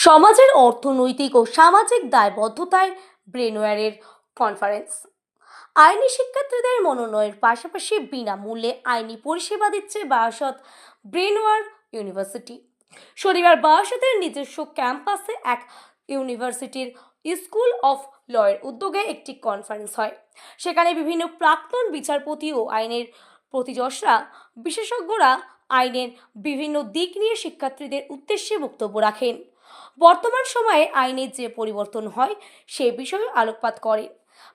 সমাজের অর্থনৈতিক ও সামাজিক দায়বদ্ধতায় ব্রেনওয়্যারের কনফারেন্স আইনি শিক্ষার্থীদের মনোনয়নের পাশাপাশি বিনামূল্যে আইনি পরিষেবা দিচ্ছে বারাসত ব্রেনওয়ার ইউনিভার্সিটি। শনিবার বারাসতের নিজস্ব ক্যাম্পাসে এক ইউনিভার্সিটির স্কুল অফ লয়ের উদ্যোগে একটি কনফারেন্স হয়। সেখানে বিভিন্ন প্রাক্তন বিচারপতি ও আইনের প্রতিযশরা বিশেষজ্ঞরা আইনের বিভিন্ন দিক নিয়ে শিক্ষার্থীদের উদ্দেশ্যে বক্তব্য রাখেন। বর্তমান সময়ে আইনের যে পরিবর্তন হয়, সে বিষয়ে আলোকপাত করে।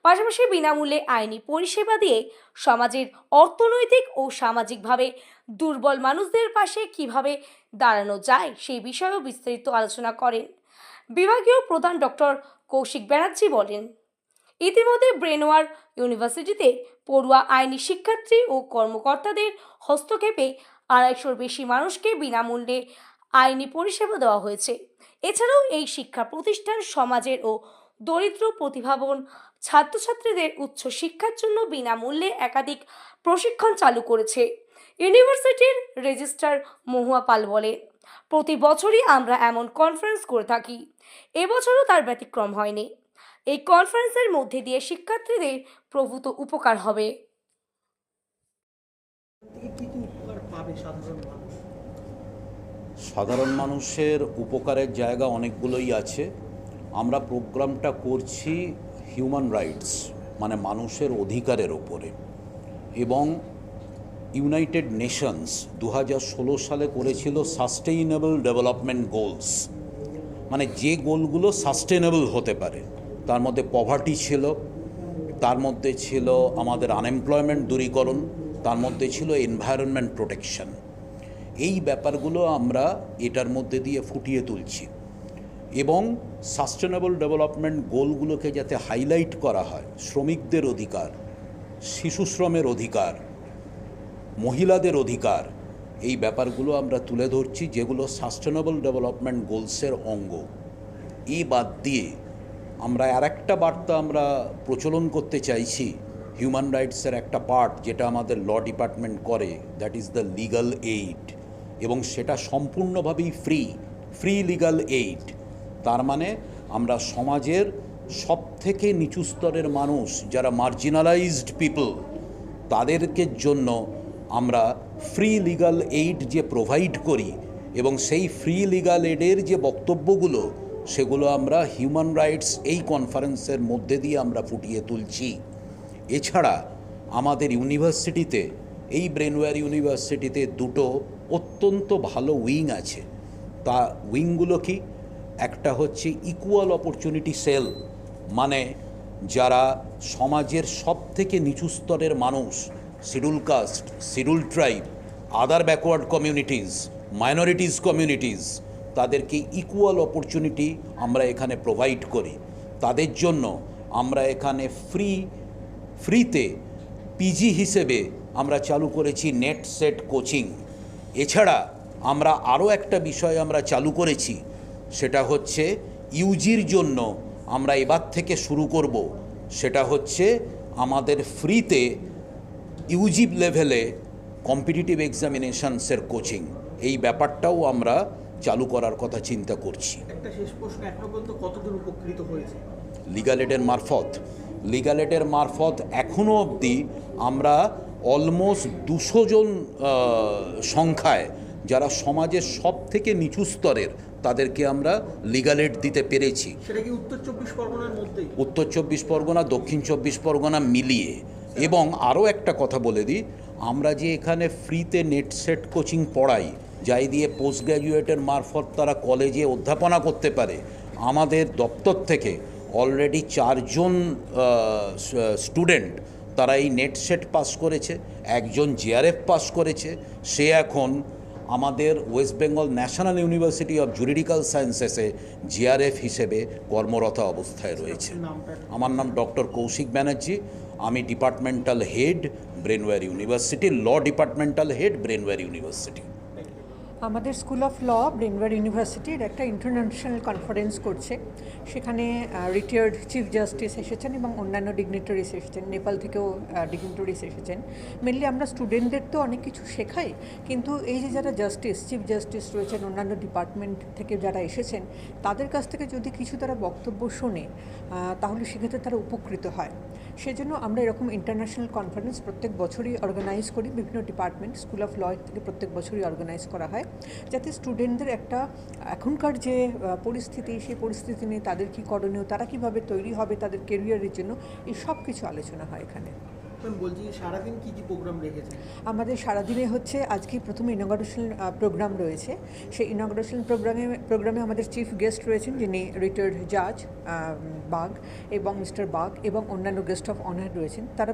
পাশাপাশি বিনামূল্যে আইনি পরিষেবা দিয়ে সমাজের অর্থনৈতিক ও সামাজিকভাবে দুর্বল মানুষদের পাশে কীভাবে দাঁড়ানো যায় সেই বিষয়েও বিস্তারিত আলোচনা করেন। বিভাগীয় প্রধান ডক্টর কৌশিক ব্যানার্জি বলেন, ইতিমধ্যে ব্রেনওয়ার ইউনিভার্সিটিতে পড়ুয়া আইনি শিক্ষার্থী ও কর্মকর্তাদের হস্তক্ষেপে আড়াইশোর বেশি মানুষকে বিনামূল্যে আইনি পরিষেবা দেওয়া হয়েছে। এছাড়াও এই শিক্ষা প্রতিষ্ঠান সমাজের ও দরিদ্র প্রতিভাবন ছাত্রছাত্রীদের উচ্চ শিক্ষার জন্য বিনামূল্যে একাধিক প্রশিক্ষণ চালু করেছে। ইউনিভার্সিটির রেজিস্ট্রার মহুয়া পাল বলে, প্রতি বছরই আমরা এমন কনফারেন্স করে থাকি। এবছরও তার ব্যতিক্রম হয়নি। এই কনফারেন্সের মধ্যে দিয়ে শিক্ষার্থীদের প্রভূত উপকার হবে থেকে কি কি উপকার পাবে সাধারণ মানুষের উপকারের জায়গা অনেকগুলোই আছে। আমরা প্রোগ্রামটা করছি হিউম্যান রাইটস মানে মানুষের অধিকারের ওপরে এবং ইউনাইটেড নেশনস দু হাজার ষোলো সালে করেছিল সাস্টেইনেবল ডেভেলপমেন্ট গোলস মানে যে গোলগুলো সাস্টেনেবল হতে পারে। তার মধ্যে পভার্টি ছিল, তার মধ্যে ছিল আমাদের আনএমপ্লয়মেন্ট দূরীকরণ, তার মধ্যে ছিল এনভায়রনমেন্ট প্রোটেকশন এই ব্যাপারগুলো আমরা এটার মধ্যে দিয়ে ফুটিয়ে তুলছি এবং সাস্টেনেবল ডেভেলপমেন্ট গোলগুলোকে যাতে হাইলাইট করা হয়, শ্রমিকদের অধিকার, শিশু শ্রমের অধিকার, মহিলাদের অধিকার, এই ব্যাপারগুলো আমরা তুলে ধরছি যেগুলো সাস্টেনেবল ডেভেলপমেন্ট গোলসের অঙ্গ। এই বাদ দিয়ে আমরা আর একটা বার্তা আমরা প্রচলন করতে চাইছি হিউম্যান রাইটসের একটা পার্ট যেটা আমাদের ল ডিপার্টমেন্ট করে that is the legal aid এবং সেটা সম্পূর্ণভাবেই ফ্রি ফ্রি লিগাল এইড তার মানে আমরা সমাজের সব থেকে নিচু স্তরের মানুষ, যারা মার্জিনালাইজড পিপল তাদেরকে জন্য আমরা ফ্রি লিগাল এইড যে প্রোভাইড করি এবং সেই ফ্রি লিগাল এইডের যে বক্তব্যগুলো, সেগুলো আমরা হিউম্যান রাইটস এই কনফারেন্সের মধ্যে দিয়ে আমরা ফুটিয়ে তুলছি। এছাড়া আমাদের ইউনিভার্সিটিতে এই ব্রেনওয়্যার ইউনিভার্সিটিতে দুটো অত্যন্ত ভালো উইং আছে। তা উইংগুলো কি? একটা হচ্ছে ইকুয়াল অপরচুনিটি সেল মানে যারা সমাজের সব থেকে নিচু স্তরের মানুষ, schedule caste, schedule tribe other backward communities minorities communities তাদেরকে ইকুয়াল অপরচুনিটি আমরা এখানে প্রোভাইড করি। তাদের জন্য আমরা এখানে ফ্রি ফ্রিতে পিজি হিসেবে আমরা চালু করেছি নেট সেট কোচিং এছাড়া আমরা আরও একটা বিষয় আমরা চালু করেছি সেটা হচ্ছে ইউজির জন্য আমরা এবার থেকে শুরু করব। সেটা হচ্ছে আমাদের ফ্রিতে ইউজি লেভেলে কম্পিটিটিভ এক্সামিনেশনসের কোচিং। এই ব্যাপারটাও আমরা চালু করার কথা চিন্তা করছি। একটা শেষ প্রশ্ন এখনও পর্যন্ত কতদূর উপকৃত হয়েছে? লিগালেটের মারফত। লিগালেটের মারফত এখনও অবধি আমরা অলমোস্ট দুশো জন সংখ্যায় যারা সমাজের সব থেকে নিচু স্তরের তাদেরকে আমরা লিগালেট দিতে পেরেছি। উত্তর চব্বিশ পরগনার উত্তর চব্বিশ পরগনা দক্ষিণ চব্বিশ পরগনা মিলিয়ে। এবং আরও একটা কথা বলে দিই আমরা যে এখানে ফ্রিতে নেট সেট কোচিং পড়াই যাই দিয়ে পোস্ট গ্র্যাজুয়েটের মারফত তারা কলেজে অধ্যাপনা করতে পারে আমাদের দপ্তর থেকে অলরেডি চারজন স্টুডেন্ট তারা এই নেট সেট পাস করেছে একজন জিআরএফ পাস করেছে সে এখন আমাদের West Bengal National University of Juridical সায়েন্সেসে JRF হিসেবে কর্মরত অবস্থায় রয়েছে। আমার নাম ডক্টর কৌশিক ব্যানার্জি আমি departmental head Brainware University law departmental head Brainware University. আমাদের স্কুল অফ ল ব্রেনওয়ার ইউনিভার্সিটির একটা ইন্টারন্যাশনাল কনফারেন্স করছে। সেখানে রিটায়ার্ড চিফ জাস্টিস এসেছেন এবং অন্যান্য ডিগনিটারিস এসেছেন। নেপাল থেকেও ডিগনিটারিস এসেছেন। মেনলি আমরা স্টুডেন্টদের তো অনেক কিছু শেখাই, কিন্তু এই যে যারা জাস্টিস চিফ জাস্টিস রয়েছেন, অন্যান্য ডিপার্টমেন্ট থেকে যারা এসেছেন, তাদের কাছ থেকে যদি কিছু তারা বক্তব্য শোনে তাহলে সেক্ষেত্রে তারা উপকৃত হয়। সেজন্য আমরা এরকম ইন্টারন্যাশনাল কনফারেন্স প্রত্যেক বছরই অর্গানাইজ করি, বিভিন্ন ডিপার্টমেন্ট স্কুল অফ ল থেকে প্রত্যেক বছরই অর্গানাইজ করা হয়, যাতে স্টুডেন্টদের একটা এখনকার যে পরিস্থিতি, সেই পরিস্থিতি নিয়ে তাদের কী করণীয়, তারা কীভাবে তৈরি হবে, তাদের কেরিয়ারের জন্য, এই সব কিছু আলোচনা হয় এখানে। বলছি সারাদিন কি কি প্রোগ্রাম রেখেছে আমাদের সারাদিনে হচ্ছে আজকে প্রথমে ইনগ্রেশন প্রোগ্রাম রয়েছে। সেই ইনগ্রেশন প্রোগ্রামে প্রোগ্রামে আমাদের চিফ গেস্ট রয়েছেন, যিনি রিটায়ার্ড জাজ বাগ এবং মিস্টার বাগ এবং অন্যান্য গেস্ট অফ অনার রয়েছেন। তারা